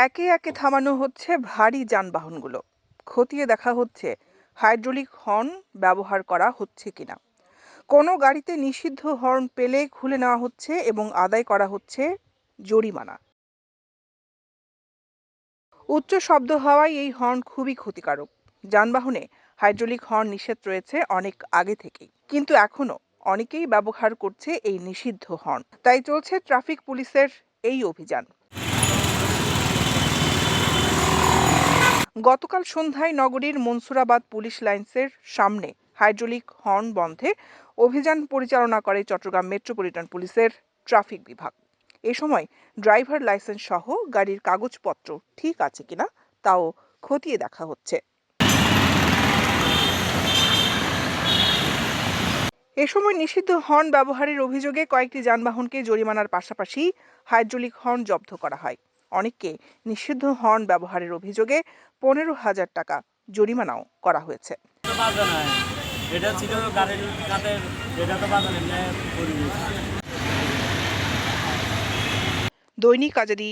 একে একে থামানো হচ্ছে ভারী যানবাহনগুলো। খতিয়ে দেখা হচ্ছে হাইড্রোলিক হর্ন ব্যবহার করা হচ্ছে কিনা। কোনো গাড়িতে নিষিদ্ধ হর্ন পেলে খুলে নেওয়া হচ্ছে এবং আদায় করা হচ্ছে জরিমানা। উচ্চ শব্দ হওয়ায় এই হর্ন খুবই ক্ষতিকারক। যানবাহনে হাইড্রোলিক হর্ন নিষেধ রয়েছে অনেক আগে থেকেই। কিন্তু এখনও অনেকেই ব্যবহার করছে এই নিষিদ্ধ হর্ন। তাই চলছে ট্রাফিক পুলিশের এই অভিযান। গতকাল সন্ধ্যায় নগরীর মনসুরাবাদ পুলিশ লাইন্সের সামনে হাইড্রোলিক হর্ন বন্ধে অভিযান পরিচালনা করে চট্টগ্রাম মেট্রোপলিটন পুলিশের ট্রাফিক বিভাগ। এ সময় ড্রাইভার লাইসেন্স সহ গাড়ির কাগজপত্র ঠিক আছে কিনা তাও খতিয়ে দেখা হচ্ছে। এ সময় নিষিদ্ধ হর্ন ব্যবহারের অভিযোগে কয়েকটি যানবাহনকে জরিমানার পাশাপাশি হাইড্রোলিক হর্ন জব্দ করা হয়। অনেককে নিষিদ্ধ হর্ন ব্যবহারের অভিযোগে পনেরো হাজার টাকা জরিমানাও করা হয়েছে এটা ছিল গাড়ির এটা তো। দৈনিক আজাদি